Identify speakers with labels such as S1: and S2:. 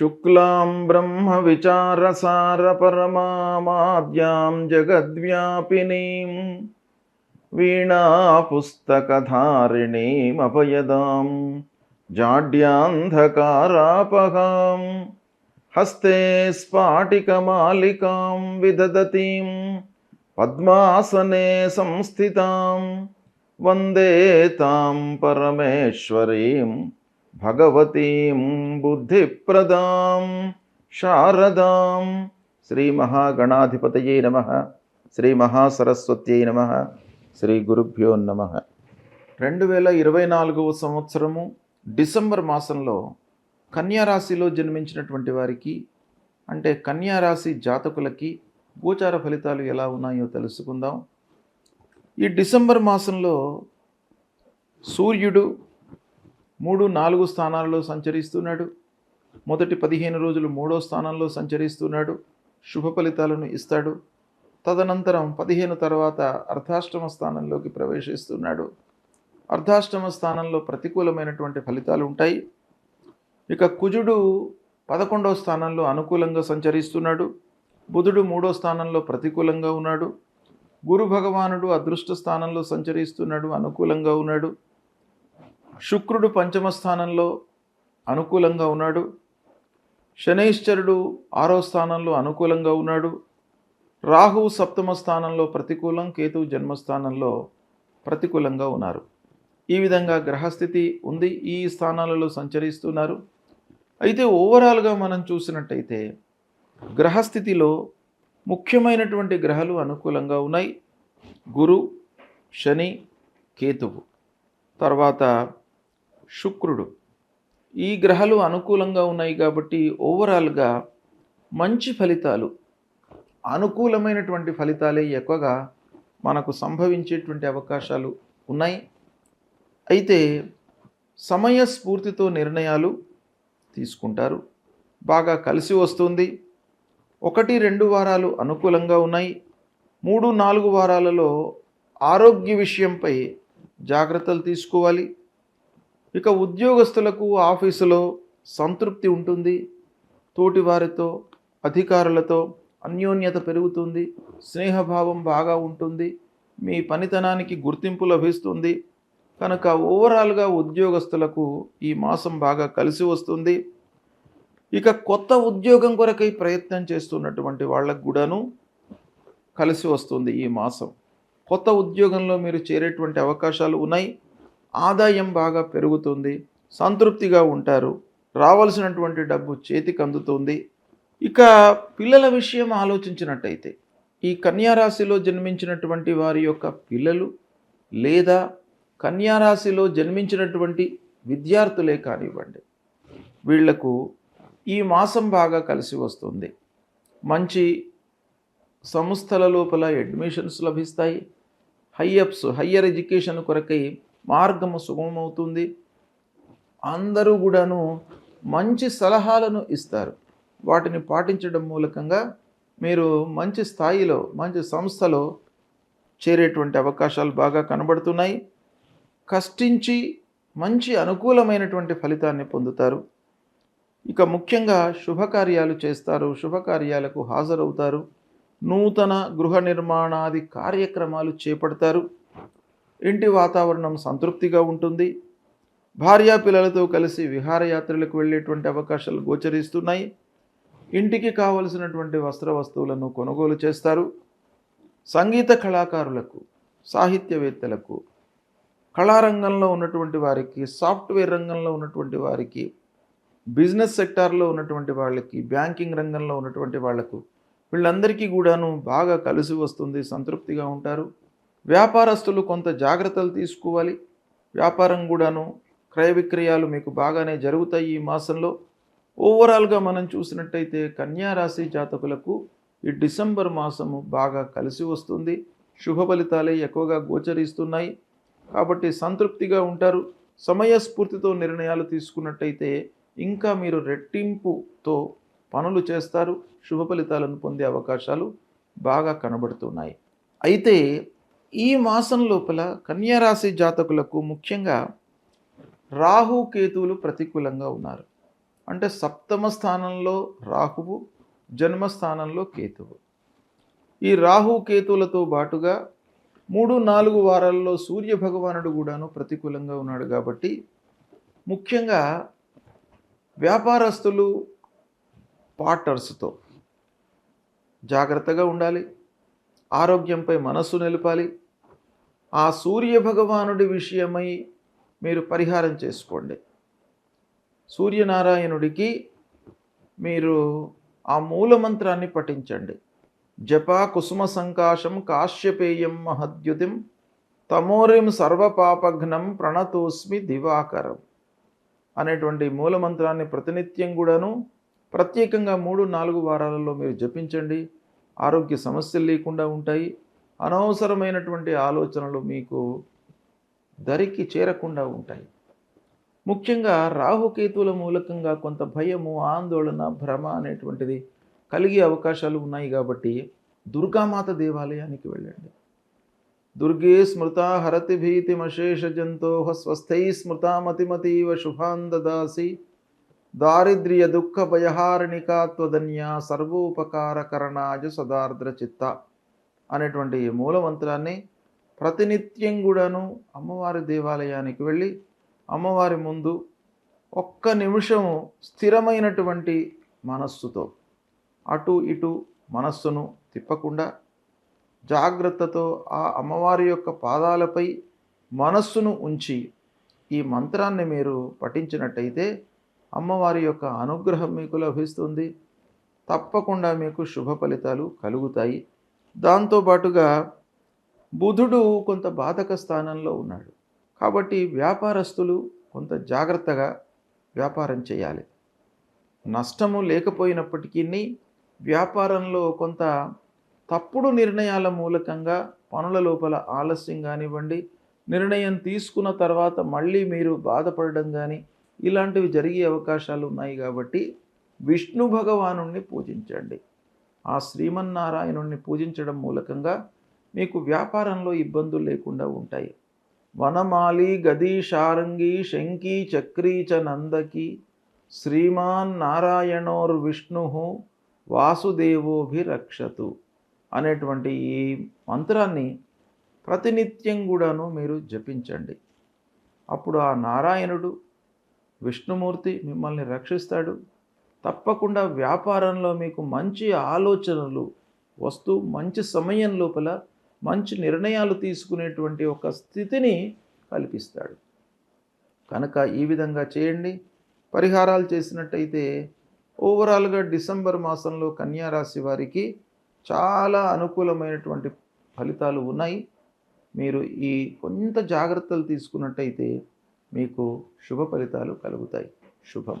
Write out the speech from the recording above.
S1: शुक्लां ब्रह्मविचारसारपरमामाद्यां जगद्व्यापिनीं वीणापुस्तकधारिणीमपयदां जाड्यान्धकारापहां हस्ते स्फाटिकमालिकां विदधतीं पद्मासने संस्थितां वंदे तां परमेश्वरीम् భగవతీం బుద్ధిప్రదాం శారదాం శ్రీ మహాగణాధిపతయే నమ శ్రీ మహాసరస్వత్యై నమ శ్రీ గురుభ్యో నమ రెండు వేల ఇరవై నాలుగవ సంవత్సరము డిసెంబర్ మాసంలో కన్యారాశిలో జన్మించినటువంటి వారికి అంటే కన్యారాశి జాతకులకి గోచార ఫలితాలు ఎలా ఉన్నాయో తెలుసుకుందాం. ఈ డిసెంబర్ మాసంలో సూర్యుడు మూడు నాలుగు స్థానాల్లో సంచరిస్తున్నాడు. మొదటి పదిహేను రోజులు మూడో స్థానంలో సంచరిస్తున్నాడు. శుభ ఫలితాలను ఇస్తాడు. తదనంతరం పదిహేను తర్వాత అర్ధాష్టమ స్థానంలోకి ప్రవేశిస్తున్నాడు. అర్ధాష్టమ స్థానంలో ప్రతికూలమైనటువంటి ఫలితాలు ఉంటాయి. ఇక కుజుడు పదకొండవ స్థానంలో అనుకూలంగా సంచరిస్తున్నాడు. బుధుడు మూడో స్థానంలో ప్రతికూలంగా ఉన్నాడు. గురు భగవానుడు అదృష్ట స్థానంలో సంచరిస్తున్నాడు అనుకూలంగా ఉన్నాడు. శుక్రుడు పంచమ స్థానంలో అనుకూలంగా ఉన్నాడు. శనైశ్చరుడు ఆరో స్థానంలో అనుకూలంగా ఉన్నాడు. రాహువు సప్తమ స్థానంలో ప్రతికూలం కేతువు జన్మస్థానంలో ప్రతికూలంగా ఉన్నారు. ఈ విధంగా గ్రహస్థితి ఉంది. ఈ స్థానాలలో సంచరిస్తున్నారు. అయితే ఓవరాల్గా మనం చూసినట్టయితే గ్రహస్థితిలో ముఖ్యమైనటువంటి గ్రహాలు అనుకూలంగా ఉన్నాయి. గురు శని కేతువు. తర్వాత శుక్రుడు. ఈ గ్రహాలు అనుకూలంగా ఉన్నాయి కాబట్టి ఓవరాల్గా మంచి ఫలితాలు అనుకూలమైనటువంటి ఫలితాలే ఎక్కువగా మనకు సంభవించేటువంటి అవకాశాలు ఉన్నాయి. అయితే సమయస్ఫూర్తితో నిర్ణయాలు తీసుకుంటారు. బాగా కలిసి వస్తుంది. ఒకటి రెండు వారాలు అనుకూలంగా ఉన్నాయి. మూడు నాలుగు వారాలలో ఆరోగ్య విషయంపై జాగ్రత్తలు తీసుకోవాలి. ఇక ఉద్యోగస్తులకు ఆఫీసులో సంతృప్తి ఉంటుంది. తోటి వారితో అధికారులతో అన్యోన్యత పెరుగుతుంది. స్నేహభావం బాగా ఉంటుంది. మీ పనితనానికి గుర్తింపు లభిస్తుంది. కనుక ఓవరాల్గా ఉద్యోగస్తులకు ఈ మాసం బాగా కలిసి వస్తుంది. ఇక కొత్త ఉద్యోగం కొరకై ప్రయత్నం చేస్తున్నటువంటి వాళ్ళకు కూడాను కలిసి వస్తుంది ఈ మాసం. కొత్త ఉద్యోగంలో మీరు చేరేటువంటి అవకాశాలు ఉన్నాయి. ఆదాయం బాగా పెరుగుతుంది సంతృప్తిగా ఉంటారు రావాల్సినటువంటి డబ్బు చేతికి అందుతుంది. ఇక పిల్లల విషయం ఆలోచించినట్టయితే ఈ కన్యారాశిలో జన్మించినటువంటి వారి యొక్క పిల్లలు లేదా కన్యారాశిలో జన్మించినటువంటి విద్యార్థులే కానివ్వండి వీళ్ళకు ఈ మాసం బాగా కలిసి వస్తుంది. మంచి సంస్థల లోపల అడ్మిషన్స్ లభిస్తాయి. హైయప్స్ హయ్యర్ ఎడ్యుకేషన్ కొరకై మార్గము సుగమమవుతుంది. అందరూ కూడాను మంచి సలహాలను ఇస్తారు. వాటిని పాటించడం మూలకంగా మీరు మంచి స్థాయిలో మంచి సంస్థలో చేరేటువంటి అవకాశాలు బాగా కనబడుతున్నాయి. కష్టించి మంచి అనుకూలమైనటువంటి ఫలితాన్ని పొందుతారు. ఇక ముఖ్యంగా శుభకార్యాలు చేస్తారు. శుభకార్యాలకు హాజరవుతారు. నూతన గృహ నిర్మాణాది కార్యక్రమాలు చేపడతారు. ఇంటి వాతావరణం సంతృప్తిగా ఉంటుంది. భార్యా పిల్లలతో కలిసి విహారయాత్రలకు వెళ్ళేటువంటి అవకాశాలు గోచరిస్తున్నాయి. ఇంటికి కావలసినటువంటి వస్త్ర వస్తువులను కొనుగోలు చేస్తారు. సంగీత కళాకారులకు సాహిత్యవేత్తలకు కళారంగంలో ఉన్నటువంటి వారికి సాఫ్ట్వేర్ రంగంలో ఉన్నటువంటి వారికి బిజినెస్ సెక్టార్లో ఉన్నటువంటి వాళ్ళకి బ్యాంకింగ్ రంగంలో ఉన్నటువంటి వాళ్ళకు వీళ్ళందరికీ కూడాను బాగా కలిసి వస్తుంది సంతృప్తిగా ఉంటారు. వ్యాపారస్తులు కొంత జాగ్రత్తలు తీసుకోవాలి. వ్యాపారం కూడాను క్రయ విక్రయాలు మీకు బాగానే జరుగుతాయి ఈ మాసంలో. ఓవరాల్గా మనం చూసినట్టయితే కన్యా రాశి జాతకులకు ఈ డిసెంబర్ మాసము బాగా కలిసి వస్తుంది. శుభ ఫలితాలే ఎక్కువగా గోచరిస్తున్నాయి. కాబట్టి సంతృప్తిగా ఉంటారు. సమయస్ఫూర్తితో నిర్ణయాలు తీసుకున్నట్టయితే ఇంకా మీరు రెట్టింపుతో పనులు చేస్తారు. శుభ ఫలితాలను పొందే అవకాశాలు బాగా కనబడుతున్నాయి. అయితే ఈ మాసం లోపల కన్యారాశి జాతకులకు ముఖ్యంగా రాహు కేతువులు ప్రతికూలంగా ఉన్నారు. అంటే సప్తమ స్థానంలో రాహువు జన్మస్థానంలో కేతువు. ఈ రాహు కేతువులతో బాటుగా మూడు నాలుగు వారాల్లో సూర్య భగవానుడు కూడాను ప్రతికూలంగా ఉన్నాడు కాబట్టి ముఖ్యంగా వ్యాపారస్తులు పార్టర్స్తో జాగ్రత్తగా ఉండాలి. ఆరోగ్యంపై మనస్సు నిలపాలి. ఆ సూర్య భగవానుడి విషయమై మీరు పరిహారం చేసుకోండి. సూర్యనారాయణుడికి మీరు ఆ మూలమంత్రాన్ని పఠించండి. జప కుసుమ సంకాశం కాశ్యపేయం మహద్యుతిం తమోరిం సర్వపాపఘ్నం ప్రణతోస్మి దివాకరం అనేటువంటి మూలమంత్రాన్ని ప్రతినిత్యం కూడాను ప్రత్యేకంగా మూడు నాలుగు వారాలలో మీరు జపించండి. ఆరోగ్య సమస్యలు లేకుండా ఉంటాయి. అనవసరమైనటువంటి ఆలోచనలు మీకు దరికి చేరకుండా ఉంటాయి. ముఖ్యంగా రాహుకేతువుల మూలకంగా కొంత భయము ఆందోళన భ్రమ అనేటువంటిది కలిగే అవకాశాలు ఉన్నాయి కాబట్టి దుర్గామాత దేవాలయానికి వెళ్ళండి. దుర్గే స్మృత హరతి భీతిమశేష జంతో స్వస్థై స్మృతామతిమతీవ శుభాన్ దదాసి. దారిద్ర్య దుఃఖ భయహారణికాత్వధన్య సర్వోపకారకరణాజ సదార్ద్ర చిత్త. అనేటువంటి మూలమంత్రాన్ని ప్రతినిత్యం కూడాను అమ్మవారి దేవాలయానికి వెళ్ళి అమ్మవారి ముందు ఒక్క నిమిషము స్థిరమైనటువంటి మనస్సుతో అటు ఇటు మనస్సును తిప్పకుండా జాగ్రత్తతో ఆ అమ్మవారి యొక్క పాదాలపై మనస్సును ఉంచి ఈ మంత్రాన్ని మీరు పఠించినట్టయితే అమ్మవారి యొక్క అనుగ్రహం మీకు లభిస్తుంది. తప్పకుండా మీకు శుభ ఫలితాలు కలుగుతాయి. దాంతోపాటుగా బుధుడు కొంత బాధక స్థానంలో ఉన్నాడు. కాబట్టి వ్యాపారస్తులు కొంత జాగ్రత్తగా వ్యాపారం చేయాలి. నష్టము లేకపోయినప్పటికీ వ్యాపారంలో కొంత తప్పుడు నిర్ణయాల మూలకంగా పనుల లోపల ఆలస్యం కానివ్వండి నిర్ణయం తీసుకున్న తర్వాత మళ్ళీ మీరు బాధపడడం కానీ ఇలాంటివి జరిగే అవకాశాలు ఉన్నాయి కాబట్టి విష్ణు భగవానుణ్ణి పూజించండి. ఆ శ్రీమన్నారాయణుణ్ణి పూజించడం మూలకంగా మీకు వ్యాపారంలో ఇబ్బందులు లేకుండా ఉంటాయి. వనమాలి గది శారంగి శంకి చక్రీ చ నందకి శ్రీమాన్ నారాయణోర్ విష్ణు వాసుదేవోభిరక్షతు అనేటువంటి ఈ మంత్రాన్ని ప్రతినిత్యం కూడాను మీరు జపించండి. అప్పుడు ఆ నారాయణుడు విష్ణుమూర్తి మిమ్మల్ని రక్షిస్తాడు. తప్పకుండా వ్యాపారంలో మీకు మంచి ఆలోచనలు వస్తూ మంచి సమయం లోపల మంచి నిర్ణయాలు తీసుకునేటువంటి ఒక స్థితిని కల్పిస్తాడు. కనుక ఈ విధంగా చేయండి. పరిహారాలు చేసినట్టయితే ఓవరాల్గా డిసెంబర్ మాసంలో కన్యా రాశి వారికి చాలా అనుకూలమైనటువంటి ఫలితాలు ఉన్నాయి. మీరు ఈ కొంత జాగ్రత్తలు తీసుకున్నట్టయితే మీకు శుభ ఫలితాలు కలుగుతాయి. శుభం.